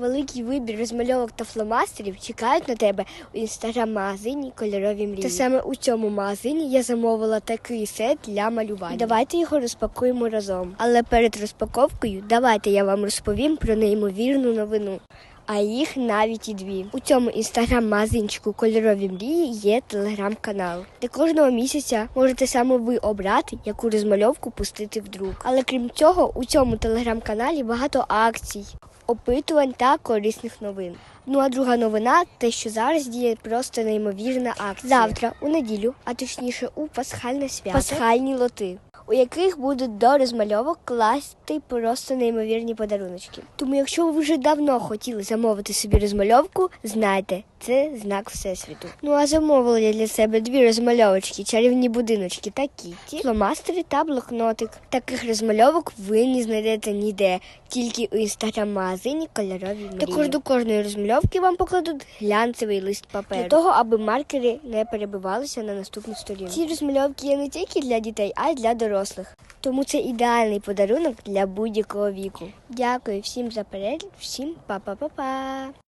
Великий вибір розмальовок та фломастерів чекають на тебе у інстаграм-магазині Кольорові мрії. Та саме у цьому магазині я замовила такий сет для малювання. Давайте його розпакуємо разом. Але перед розпаковкою давайте я вам розповім про неймовірну новину. А їх навіть і дві. У цьому інстаграм-магазинчику Кольорові мрії є телеграм-канал, де кожного місяця можете саме ви обрати, яку розмальовку пустити в друк. Але крім цього, у цьому телеграм-каналі багато акцій, опитувань та корисних новин. Ну а друга новина те, що зараз діє просто неймовірна акція. Завтра, у неділю, а точніше у пасхальне свято, пасхальні лоти. У яких будуть до розмальовок класти просто неймовірні подаруночки. Тому, якщо ви вже давно хотіли замовити собі розмальовку, знайте, це знак всесвіту. Ну а замовила я для себе дві розмальовочки, чарівні будиночки та кіті, фломастери та блокнотик. Таких розмальовок ви не знайдете ніде, тільки у інстаграм-магазині кольорові мрії. Також до кожної розмальовки вам покладуть глянцевий лист паперу для того, аби маркери не перебивалися на наступну сторінку. Ці розмальовки є не тільки для дітей, а й для дорослих. Тому це ідеальний подарунок для будь-якого віку. Дякую всім за перегляд, всім па-па-па-па!